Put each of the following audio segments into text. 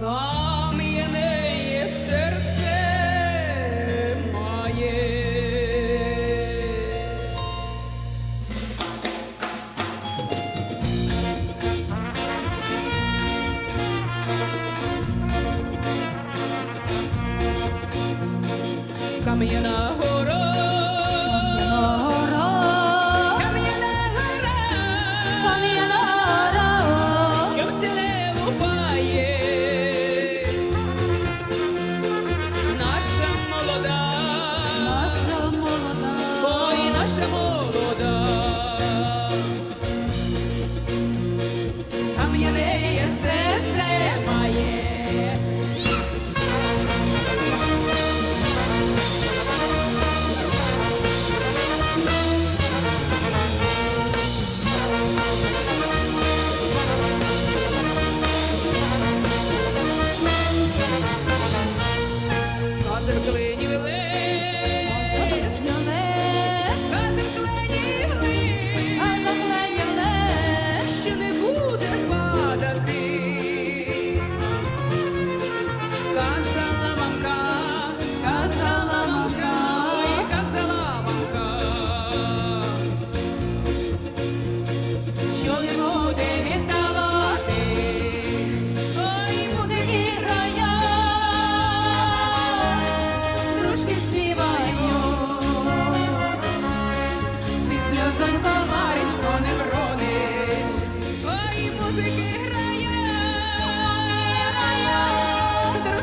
кам'яне серце має. Кам'яна гора, кам'яна гора, кам'яна гора, що все не лупає.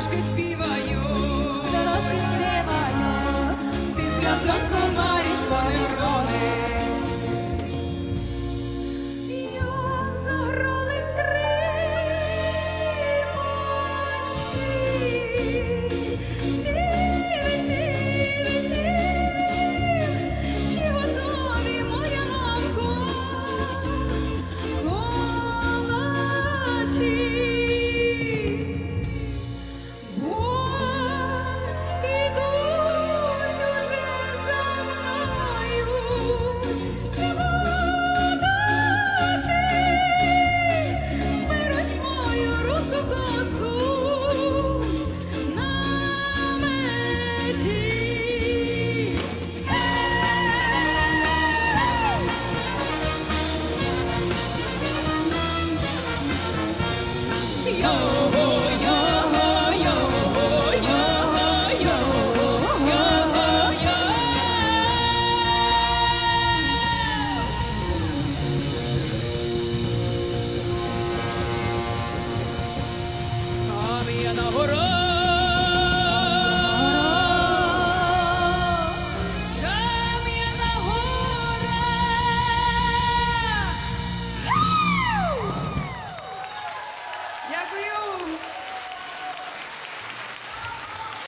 дорожки співаю, дорожки співаю, ти зв'язок маєш по неврони. Я заграли скримочки, цілий, цілий, цілий, чи моя мамко, побачить. Oh.